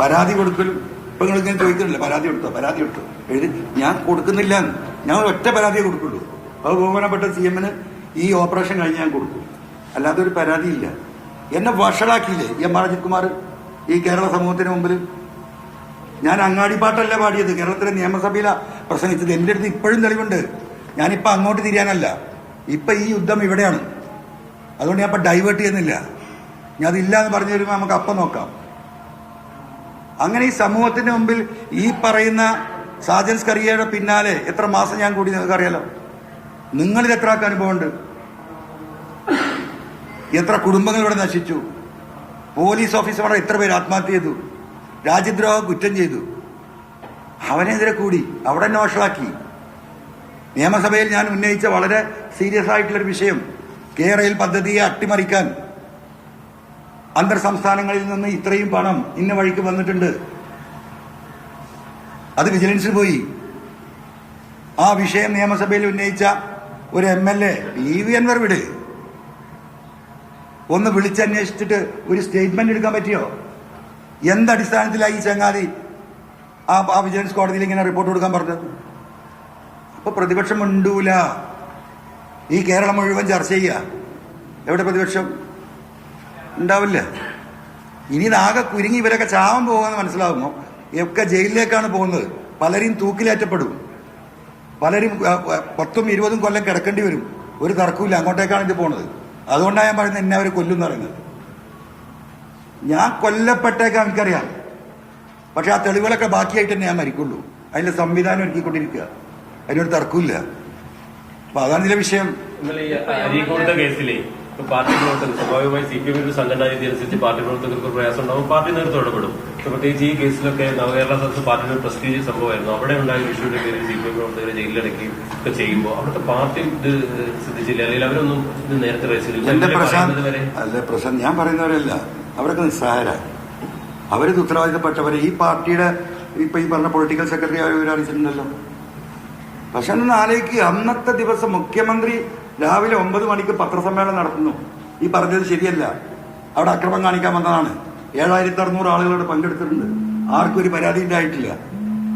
പരാതി കൊടുക്കൽ. ഇപ്പൊ നിങ്ങൾ ഇങ്ങനെ ചോദിക്കുന്നില്ല പരാതി കൊടുത്തോ പരാതി കൊടുത്തോ. എഴുതി ഞാൻ കൊടുക്കുന്നില്ല ഞാൻ ഒറ്റ പരാതിയെ കൊടുക്കുള്ളൂ. അത് ബഹുമാനപ്പെട്ട സി എമ്മിന് ഈ ഓപ്പറേഷൻ കഴിഞ്ഞ് ഞാൻ കൊടുക്കും. അല്ലാതെ ഒരു പരാതിയില്ല. എന്നെ വഷളാക്കിയില്ലേ എം ആർ അജിത് കുമാർ ഈ കേരള സമൂഹത്തിന് മുമ്പിൽ? ഞാൻ അങ്ങാടി പാട്ടല്ല പാടിയത്. കേരളത്തിലെ നിയമസഭയില പ്രസംഗിച്ചത്. എന്റെ അടുത്ത് ഇപ്പോഴും തെളിവുണ്ട്. ഞാനിപ്പോൾ അങ്ങോട്ട് തിരിയാനല്ല. ഇപ്പൊ ഈ യുദ്ധം ഇവിടെയാണ്. അതുകൊണ്ട് ഞാൻ ഇപ്പൊ ഡൈവേർട്ട് ചെയ്യുന്നില്ല. ഞാൻ അതില്ല എന്ന് പറഞ്ഞു വരുമ്പോൾ നമുക്ക് അപ്പം നോക്കാം. അങ്ങനെ ഈ സമൂഹത്തിന്റെ മുമ്പിൽ ഈ പറയുന്ന സാജൻസ് കറിയയുടെ പിന്നാലെ എത്ര മാസം ഞാൻ കൂടി നിങ്ങൾക്ക് അറിയാലോ? നിങ്ങളിൽ എത്ര ആൾക്ക് അനുഭവമുണ്ട്? എത്ര കുടുംബങ്ങൾ ഇവിടെ നശിച്ചു? പോലീസ് ഓഫീസർമാർ എത്ര പേര് ആത്മഹത്യ ചെയ്തു? രാജ്യദ്രോഹ കുറ്റം ചെയ്തു? അവനെതിരെ കൂടി അവിടെ തന്നെ വഷളാക്കി. നിയമസഭയിൽ ഞാൻ ഉന്നയിച്ച വളരെ സീരിയസ് ആയിട്ടുള്ളൊരു വിഷയം കേരയിൽ പദ്ധതിയെ അട്ടിമറിക്കാൻ അന്തർ സംസ്ഥാനങ്ങളിൽ നിന്ന് ഇത്രയും പണം ഇന്ന വഴിക്ക് വന്നിട്ടുണ്ട്. അത് വിജിലൻസിൽ പോയി. ആ വിഷയം നിയമസഭയിൽ ഉന്നയിച്ച ഒരു M L A P V Anwar വിട്. ഒന്ന് വിളിച്ചന്വേഷിച്ചിട്ട് ഒരു സ്റ്റേറ്റ്മെന്റ് എടുക്കാൻ പറ്റിയോ? എന്തടിസ്ഥാനത്തിലായി ചങ്ങാതി ആ ആ വിജിലൻസ് കോടതിയിൽ ഇങ്ങനെ റിപ്പോർട്ട് കൊടുക്കാൻ പറഞ്ഞത്? അപ്പൊ പ്രതിപക്ഷം ഉണ്ടൂല ഈ കേരളം മുഴുവൻ ചർച്ച ചെയ്യുക എവിടെ പ്രതിപക്ഷം? ഉണ്ടാവില്ല. ഇനി ഇതാകെ കുരുങ്ങി ഇവരൊക്കെ ചാവാൻ പോകുമെന്ന് മനസ്സിലാകുമോ ഒക്കെ ജയിലിലേക്കാണ് പോകുന്നത്. പലരും തൂക്കിലേറ്റപ്പെടും. പലരും പത്തും ഇരുപതും കൊല്ലം കിടക്കേണ്ടി വരും. ഒരു തർക്കമില്ല അങ്ങോട്ടേക്കാണ് ഇത് പോണത്. അതുകൊണ്ടാണ് ഞാൻ പറയുന്നത് എന്നെ അവർ കൊല്ലും എന്ന് പറയുന്നത്. ഞാൻ കൊല്ലപ്പെട്ടേക്കാൻ എനിക്കറിയാം. പക്ഷെ ആ തെളിവുകളൊക്കെ ബാക്കിയായിട്ട് തന്നെ ഞാൻ മരിക്കുള്ളൂ. അതിന്റെ സംവിധാനം ഒരുക്കിക്കൊണ്ടിരിക്കുക. അതിനൊരു തർക്കമില്ല അപ്പൊ അതാണ് ഇതിലെ വിഷയം. പാർട്ടി പ്രവർത്തകർ സ്വാഭാവികമായി സി പി എമ്മിന്റെ സംഘടനാ രീതി അനുസരിച്ച് പാർട്ടി പ്രവർത്തകർക്ക് ഒരു പ്രയാസം ഉണ്ടാവും. പാർട്ടി നേതൃത്വം ഇടപെടും. പ്രത്യേകിച്ച് ഈ കേസിലൊക്കെ നവകേരള സദസ് പാർട്ടിയുടെ പ്രസ്റ്റീജ് സംഭവമായിരുന്നു. അവിടെ ഉണ്ടായ ഇഷ്യൂടെ പേരിൽ സി പി എം പ്രവർത്തകരെ ജയിലിലടക്കുകയും ഒക്കെ ചെയ്യുമ്പോൾ അവിടുത്തെ പാർട്ടി ഇത് ശ്രദ്ധിച്ചില്ല. അല്ലെങ്കിൽ അവരൊന്നും ഇത് നേരത്തെ റേസിലില്ല പ്രശാന്ത് അല്ല പ്രശാന്ത് ഞാൻ പറയുന്നവരല്ല. അവരൊക്കെ നിസ്സഹാര അവരിത് ഉത്തരവാദിത്തപ്പെട്ടവരെ. ഈ പാർട്ടിയുടെ ഇപ്പൊ ഈ പറഞ്ഞ പൊളിറ്റിക്കൽ സെക്രട്ടറി ആയി അറിയിച്ചിട്ടുണ്ടല്ലോ പക്ഷെ ഒന്ന് ആലോചിക്കുക അന്നത്തെ ദിവസം മുഖ്യമന്ത്രി രാവിലെ ഒമ്പത് മണിക്ക് പത്രസമ്മേളനം നടത്തുന്നു. ഈ പറഞ്ഞത് ശരിയല്ല. അവിടെ അക്രമം കാണിക്കാൻ വന്നതാണ്. ഏഴായിരത്തി അറുന്നൂറ് ആളുകളോട് പങ്കെടുത്തിട്ടുണ്ട്. ആർക്കും ഒരു പരാതി ഉണ്ടായിട്ടില്ല.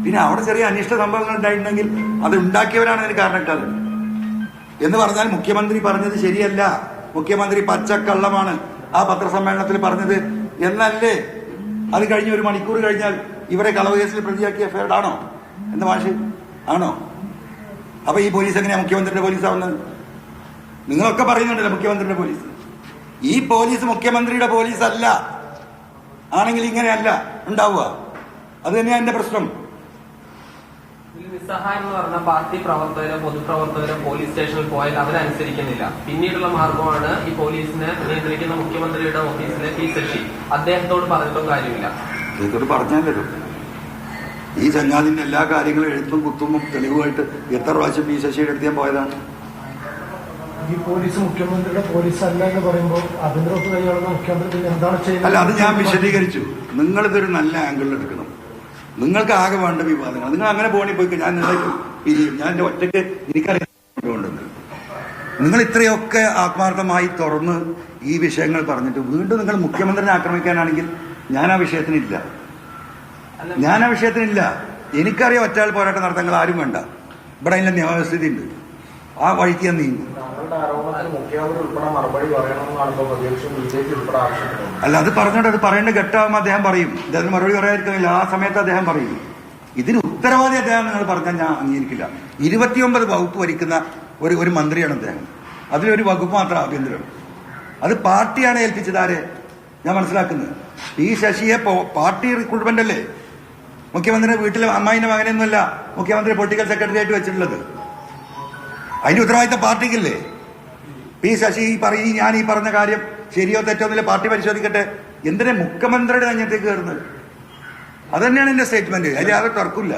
പിന്നെ അവിടെ ചെറിയ അനിഷ്ട സംഭവങ്ങൾ ഉണ്ടായിട്ടുണ്ടെങ്കിൽ അത് ഉണ്ടാക്കിയവരാണ് അതിന് കാരണക്കാർ എന്ന് പറഞ്ഞാൽ മുഖ്യമന്ത്രി പറഞ്ഞത് ശരിയല്ല. മുഖ്യമന്ത്രി പച്ചക്കള്ളമാണ് ആ പത്രസമ്മേളനത്തിൽ പറഞ്ഞത് എന്നല്ലേ? അത് കഴിഞ്ഞ് ഒരു മണിക്കൂർ കഴിഞ്ഞാൽ ഇവരെ കളവ് കേസിൽ പ്രതിയാക്കിയ എഫ്ഐആർ ആണോ? എന്ന് മാഷ്? ആണോ? അപ്പൊ ഈ പോലീസ് എങ്ങനെയാ മുഖ്യമന്ത്രിയുടെ പോലീസ് ആവുന്നത് നിങ്ങളൊക്കെ പറയുന്നുണ്ടല്ലോ മുഖ്യമന്ത്രിയുടെ പോലീസ്. ഈ പോലീസ് മുഖ്യമന്ത്രിയുടെ പോലീസ് അല്ല ആണെങ്കിൽ ഇങ്ങനെയല്ല ഉണ്ടാവുക. അത് തന്നെയാണ് എന്റെ പ്രശ്നം. നിസ്സഹായം എന്ന് പറഞ്ഞ പാർട്ടി പ്രവർത്തകരോ പൊതുപ്രവർത്തകരോ പോലീസ് സ്റ്റേഷനിൽ പോയാൽ അവരനുസരിക്കുന്നില്ല പിന്നീടുള്ള മാർഗമാണ് ഈ പോലീസിനെ നിയന്ത്രിക്കുന്ന മുഖ്യമന്ത്രിയുടെ ഓഫീസിലെ പി ശശി. അദ്ദേഹത്തോട് പറഞ്ഞിട്ടും കാര്യമില്ല. ഇതൊരു പറഞ്ഞാലോ ഈ ചങ്ങാതിന്റെ എല്ലാ കാര്യങ്ങളും എഴുത്തും കുത്തും തെളിവുമായിട്ട് എത്ര പ്രാവശ്യം പി ശശിയുടെ അടുത്ത് ഞാൻ പോയതാണ്? ഈ പോലീസ് മുഖ്യമന്ത്രിയുടെ പോലീസ് അല്ല എന്ന് പറയുമ്പോൾ അതിന്റെ ഒത്ത് കൈയാളുന്ന മുഖ്യമന്ത്രി പിന്നെ എന്താണ് അല്ല അത് ഞാൻ വിശദീകരിച്ചു. നിങ്ങൾ ഇതൊരു നല്ല ആംഗിളിൽ എടുക്കണം. നിങ്ങൾക്ക് ആകെ വേണ്ട വിവാദങ്ങൾ. നിങ്ങൾ അങ്ങനെ പോണി പോയി ഞാൻ പിരിയും ഞാൻ എന്റെ ഒറ്റയ്ക്ക് എനിക്കറിയാം നിങ്ങൾ ഇത്രയൊക്കെ ആത്മാർത്ഥമായി തുറന്ന് ഈ വിഷയങ്ങൾ പറഞ്ഞിട്ട് വീണ്ടും നിങ്ങൾ മുഖ്യമന്ത്രിനെ ആക്രമിക്കാനാണെങ്കിൽ ഞാൻ ആ വിഷയത്തിനില്ല. ഞാൻ ആ വിഷയത്തിനില്ല. എനിക്കറിയാം ഒറ്റയാൾ പോരാട്ടം നടത്താൻ ആരും വേണ്ട. ഇവിടെ അതിന്റെ നിയമസ്ഥിതി ഉണ്ട് ആ വഴിക്ക് ഞാൻ നീങ്ങും. മുഖ്യമന്ത്രി അല്ല അത് പറഞ്ഞോണ്ട് അത് പറയേണ്ട ഘട്ടമാകുമ്പോൾ അദ്ദേഹം പറയും. അദ്ദേഹത്തിന് മറുപടി പറയാതിരിക്കുന്നില്ല. ആ സമയത്ത് അദ്ദേഹം പറയും. ഇതിന് ഉത്തരവാദി അദ്ദേഹം നിങ്ങൾ പറഞ്ഞാൽ ഞാൻ അംഗീകരിക്കില്ല. ഇരുപത്തിയൊമ്പത് വകുപ്പ് ഭരിക്കുന്ന ഒരു ഒരു മന്ത്രിയാണ് അദ്ദേഹം. അതിലൊരു വകുപ്പ് മാത്രം ആഭ്യന്തരം അത് പാർട്ടിയാണ് ഏൽപ്പിച്ചത്. ആരെ? ഞാൻ മനസ്സിലാക്കുന്നത്. പി ശശിയെ പാർട്ടി റിക്രൂട്ട്മെന്റ് അല്ലേ? മുഖ്യമന്ത്രിയുടെ വീട്ടിലെ അമ്മായിന്റെ മകനെയൊന്നുമല്ല മുഖ്യമന്ത്രി പൊളിറ്റിക്കൽ സെക്രട്ടറി ആയിട്ട് വെച്ചിട്ടുള്ളത്. അതിന്റെ ഉത്തരവാദിത്തം പാർട്ടിക്കില്ലേ? പി ശശി ഈ പറയും ഞാൻ ഈ പറഞ്ഞ കാര്യം ശരിയോ തെറ്റോ എന്നില്ല പാർട്ടി പരിശോധിക്കട്ടെ. എന്തിനാ മുഖ്യമന്ത്രിയുടെ അഞ്ഞത്തേക്ക് കയറുന്നത്? അതന്നെയാണ് തന്നെയാണ് എന്റെ സ്റ്റേറ്റ്മെന്റ് അതിൽ യാതൊരു തർക്കമില്ല